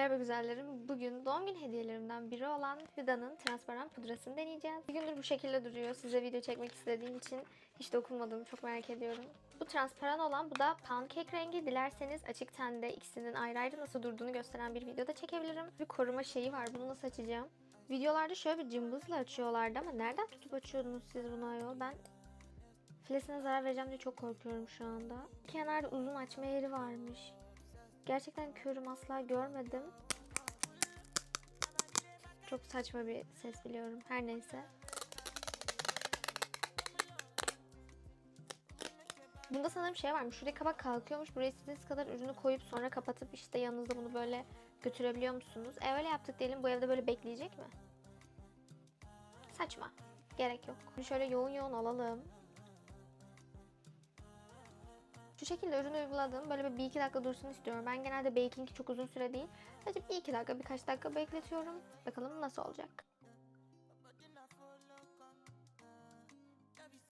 Merhaba güzellerim. Bugün doğum gün hediyelerimden biri olan Hüda'nın transparan pudrasını deneyeceğiz. Bir gündür bu şekilde duruyor. Size video çekmek istediğim için hiç dokunmadım. Çok merak ediyorum. Bu transparan olan bu da pancake rengi. Dilerseniz açık tende ikisinin ayrı ayrı nasıl durduğunu gösteren bir video da çekebilirim. Bir koruma şeyi var. Bunu nasıl açacağım? Videolarda şöyle bir cımbızla açıyorlardı ama nereden tutup açıyordunuz siz bunu ayol? Ben filesine zarar vereceğim diye çok korkuyorum şu anda. Kenarda uzun açma yeri varmış. Gerçekten körüm asla görmedim. Çok saçma bir ses biliyorum. Her neyse. Bunda sanırım şey varmış. Şuraya kabak kalkıyormuş. Buraya istediğiniz kadar ürünü koyup sonra kapatıp işte yanınızda bunu böyle götürebiliyor musunuz? E öyle yaptık diyelim. Bu evde böyle bekleyecek mi? Saçma. Gerek yok. Şöyle yoğun yoğun alalım. Şekilde ürünü uyguladım. Böyle bir 1-2 dakika dursun istiyorum. Ben genelde baking çok uzun süre değil. Sadece 1-2 dakika birkaç dakika bekletiyorum. Bakalım nasıl olacak.